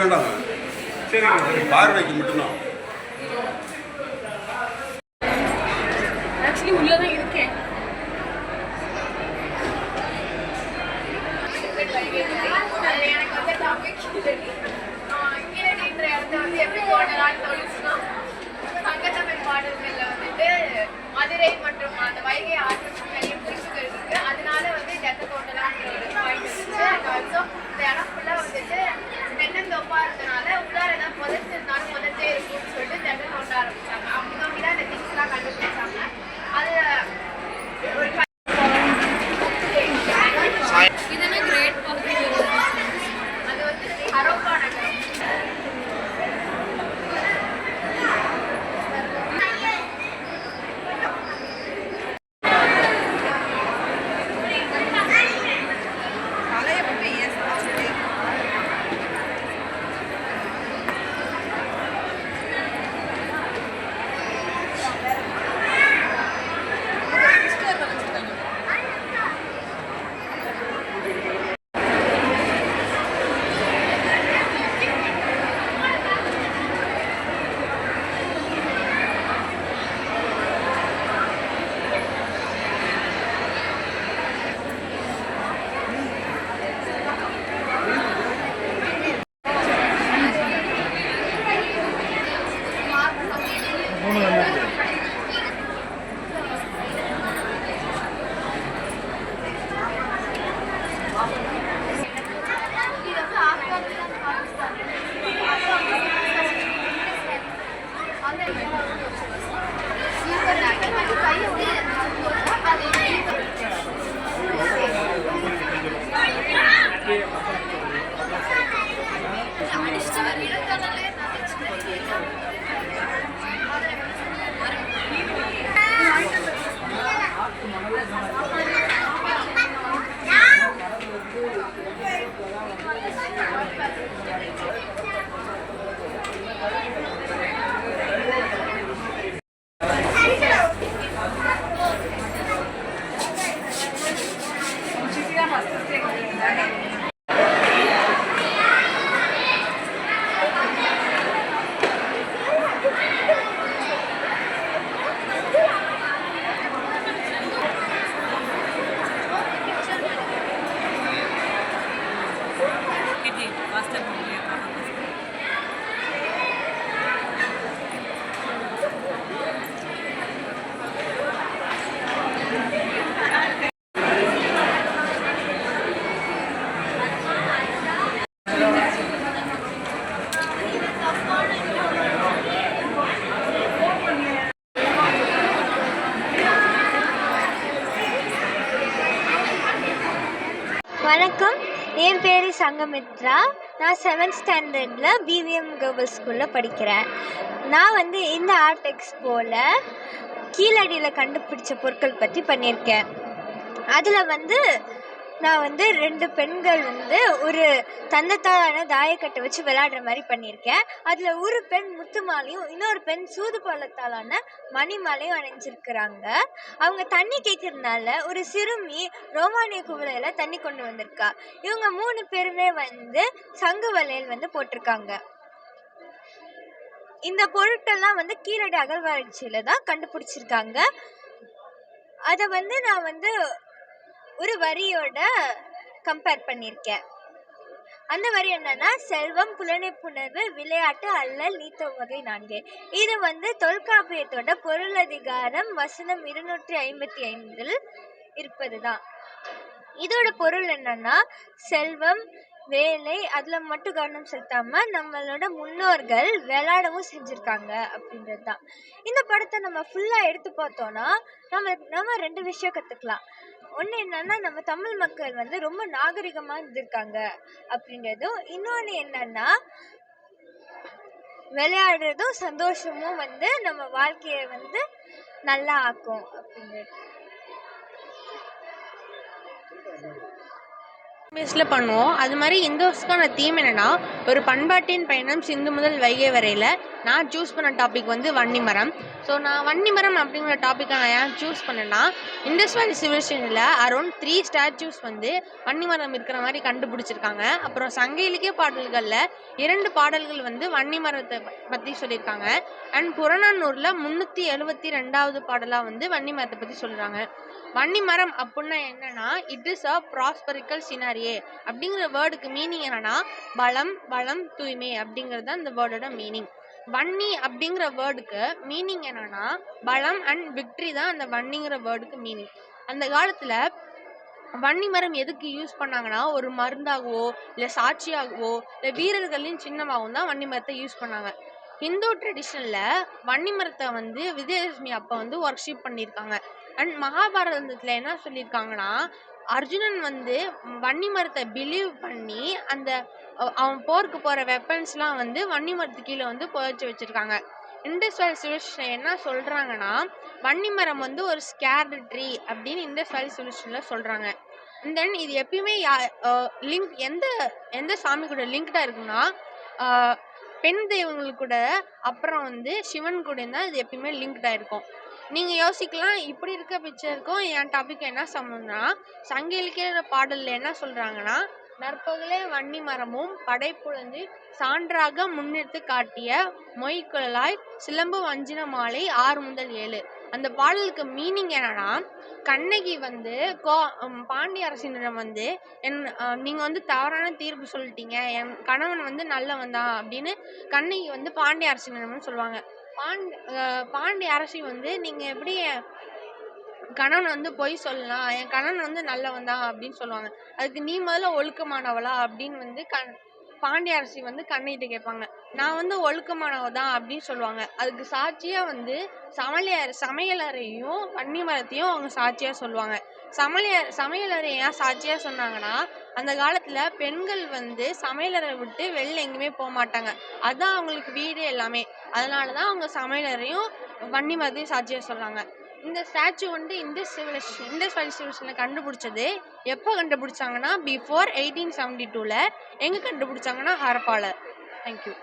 வேண்டாம். பார்வைக்கு மட்டும்தான். ஆக்சுவலி உள்ளதான் இருக்கேன். எனக்கு வந்து டாபிக் கீழடின்ற இடத்த வந்து எப்படி போடலாம்னு தோணுச்சுன்னா பாடல்கள்ல வந்துட்டு மதுரை மற்றும் அந்த வைகை かなです வணக்கம். என் பேர் சங்கமித்ரா. நான் செவன்த் ஸ்டாண்டர்டில் பிவிஎம் கேர்ள்ஸ் ஸ்கூலில் படிக்கிறேன். நான் வந்து இந்த ஆர்ட் எக்ஸ்போவில் கீழடியில் கண்டுபிடிச்ச பொருட்கள் பற்றி பண்ணியிருக்கேன். அதில் வந்து நான் வந்து ரெண்டு பெண்கள் வந்து ஒரு தந்தத்தாலான தாயக்கட்டை வச்சு விளையாடுற மாதிரி பண்ணியிருக்கேன். அதில் ஒரு பெண் முத்து மாலையும் இன்னொரு பெண் சூது பள்ளத்தாலான மணி மாலையும் அணிஞ்சிருக்கிறாங்க. அவங்க தண்ணி கேட்கறதுனால ஒரு சிறுமி ரோமானிய குவலையில் தண்ணி கொண்டு வந்திருக்கா. இவங்க மூணு பேருமே வந்து சங்கு வளையல் வந்து போட்டிருக்காங்க. இந்த பொருட்கள்லாம் வந்து கீழடி அகழ்வாராய்ச்சியில் தான் கண்டுபிடிச்சிருக்காங்க. அதை வந்து நான் வந்து ஒரு வரியோட கம்பேர் பண்ணியிருக்கேன் அந்த வரி என்னன்னா செல்வம் புலனைப்புணர்வு விளையாட்டு அல்லல் நீத்த வகை நான்கு. இது வந்து தொல்காப்பியத்தோட பொருளதிகாரம் வசனம் இருநூற்றி ஐம்பத்தி ஐந்தில் இருப்பது தான் இதோட பொருள் என்னன்னா செல்வம் வேலை அதில் மட்டும் கவனம் செலுத்தாமல் நம்மளோட முன்னோர்கள் விளையாடவும் செஞ்சுருக்காங்க அப்படின்றது தான் இந்த படத்தை நம்ம ஃபுல்லாக எடுத்து பார்த்தோன்னா நம்ம நம்ம ரெண்டு விஷயம் கற்றுக்கலாம் ஒன்று என்னன்னா நம்ம தமிழ் மக்கள் வந்து ரொம்ப நாகரிகமாக இருந்திருக்காங்க அப்படின்றதும் இன்னொன்று என்னன்னா விளையாடுறதும் சந்தோஷமும் வந்து நம்ம வாழ்க்கையை வந்து நல்லா ஆக்கும் அப்படின்றது. பேஸில் பண்ணுவோம். அது மாதிரி இந்த வருஷத்துக்கான தீம் என்னென்னா ஒரு பண்பாட்டின் பயணம் சிந்து முதல் வைகை வரையில் நான் சூஸ் பண்ண டாபிக் வந்து வன்னிமரம். ஸோ நான் வன்னிமரம் அப்படிங்கிற டாப்பிக்கை நான் ஏன் சூஸ் பண்ணேன்னா இண்டஸ் வேலி சிவிலைசேஷனில் அரௌண்ட் த்ரீ ஸ்டாச்சூஸ் வந்து வன்னிமரம் இருக்கிற மாதிரி கண்டுபிடிச்சிருக்காங்க. அப்புறம் சங்க இலக்கிய பாடல்களில் இரண்டு பாடல்கள் வந்து வன்னிமரத்தை பற்றி சொல்லியிருக்காங்க. அண்ட் புறநானூரில் முந்நூற்றி எழுபத்தி ரெண்டாவது பாடலாக வந்து வன்னிமரத்தை பற்றி சொல்கிறாங்க வன்னிமரம் அப்படின்னா என்னன்னா இட் இஸ் அ ப்ராஸ்பரிக்கல் சினாரியே அப்படிங்கிற வேர்டுக்கு மீனிங் என்னன்னா பலம் பலம் தூய்மை அப்படிங்கிறது தான் இந்த வேர்டோட மீனிங் வன்னி அப்படிங்கிற வேர்டுக்கு மீனிங் என்னன்னா பலம் அண்ட் விக்ட்ரி தான் அந்த வன்னிங்கிற வேர்டுக்கு மீனிங் அந்த காலத்தில் வன்னி மரம் எதுக்கு யூஸ் பண்ணாங்கன்னா ஒரு மருந்தாகவோ இல்லை சாட்சியாகவோ இல்லை வீரர்களின் சின்னமாகவும் தான் வன்னி மரத்தை யூஸ் பண்ணாங்க. ஹிந்து ட்ரெடிஷனில் வன்னி மரத்தை வந்து விஜயதசமி அப்போ வந்து ஒர்க்ஷிப் பண்ணியிருக்காங்க. அண்ட் மகாபாரதத்தில் என்ன சொல்லியிருக்காங்கன்னா அர்ஜுனன் வந்து வன்னி மரத்தை பிலீவ் பண்ணி அந்த அவன் போருக்கு போகிற வெப்பன்ஸ்லாம் வந்து வன்னி மரத்து கீழே வந்து புதைச்சி வச்சுருக்காங்க. இண்டஸ் சொல்யூஷன் என்ன சொல்கிறாங்கன்னா வன்னி மரம் வந்து ஒரு ஸ்கேர்டு ட்ரீ அப்படின்னு இண்டஸ் வேலி சொல்யூஷனில் சொல்கிறாங்க தென் இது எப்பயுமே லிங்க் எந்த எந்த சாமி கூட லிங்க்டாக இருக்குன்னா பெண் தெய்வங்கள் கூட அப்புறம் வந்து சிவன் கூட தான் இது எப்பயுமே லிங்க்டாக இருக்கும். நீங்கள் யோசிக்கலாம் இப்படி இருக்க பிக்சருக்கும் என் டாபிக் என்ன சம்மந்தம்னா சங்க இலக்கிய பாடலில் என்ன சொல்கிறாங்கன்னா நற்பகலே வன்னி மரமும் படைப்புழந்து சான்றாக முன்னிறுத்து காட்டிய மொய்க்குழலாய் சிலம்பு வஞ்சின மாலை ஆறு முதல் ஏழு. அந்த பாடலுக்கு மீனிங் என்னன்னா கண்ணகி வந்து கோ பாண்டிய அரசினிடம் வந்து என் நீங்கள் வந்து தவறான தீர்ப்பு சொல்லிட்டீங்க. என் கணவன் வந்து நல்லவன் தான் அப்படின்னு கண்ணகி வந்து பாண்டிய அரசினிடம்னு சொல்லுவாங்க. பாண்டி பாண்டிய அரசி வந்து நீங்கள் எப்படி கணவன் வந்து பொய் சொல்லலாம்? என் கணவன் வந்து நல்லவன் தான் அப்படின்னு சொல்லுவாங்க. அதுக்கு நீ முதல்ல ஒழுக்கமானவளா? அப்படின்னு வந்து கண் பாண்டிய அரசி வந்து கண்ணகிட்ட கேட்பாங்க. நான் வந்து ஒழுக்கமானவ தான் அப்படின்னு சொல்லுவாங்க. அதுக்கு சாட்சியாக வந்து சமையல் சமையலறையும் பன்னிமரத்தையும் அவங்க சாட்சியாக சொல்லுவாங்க. சமையல் சமையலறை ஏன் சாட்சியாக சொன்னாங்கன்னா அந்த காலத்தில் பெண்கள் வந்து சமையலறை விட்டு வெளில எங்கேயுமே போக மாட்டாங்க. அதுதான் அவங்களுக்கு வீடு எல்லாமே. அதனால தான் அவங்க சமையலறையும் வன்னிமரத்தையும் சாட்சியாக சொல்கிறாங்க இந்த ஸ்டாச்சு வந்து இந்த சிவிலேஷன் இந்த சிவிலேஷனில் கண்டுபிடிச்சது எப்போ கண்டுபிடிச்சாங்கன்னா பிஃபோர் எயிட்டீன் செவன்டி டூவில் எங்கே கண்டுபிடிச்சாங்கன்னா ஹரப்பாவில் தேங்க்யூ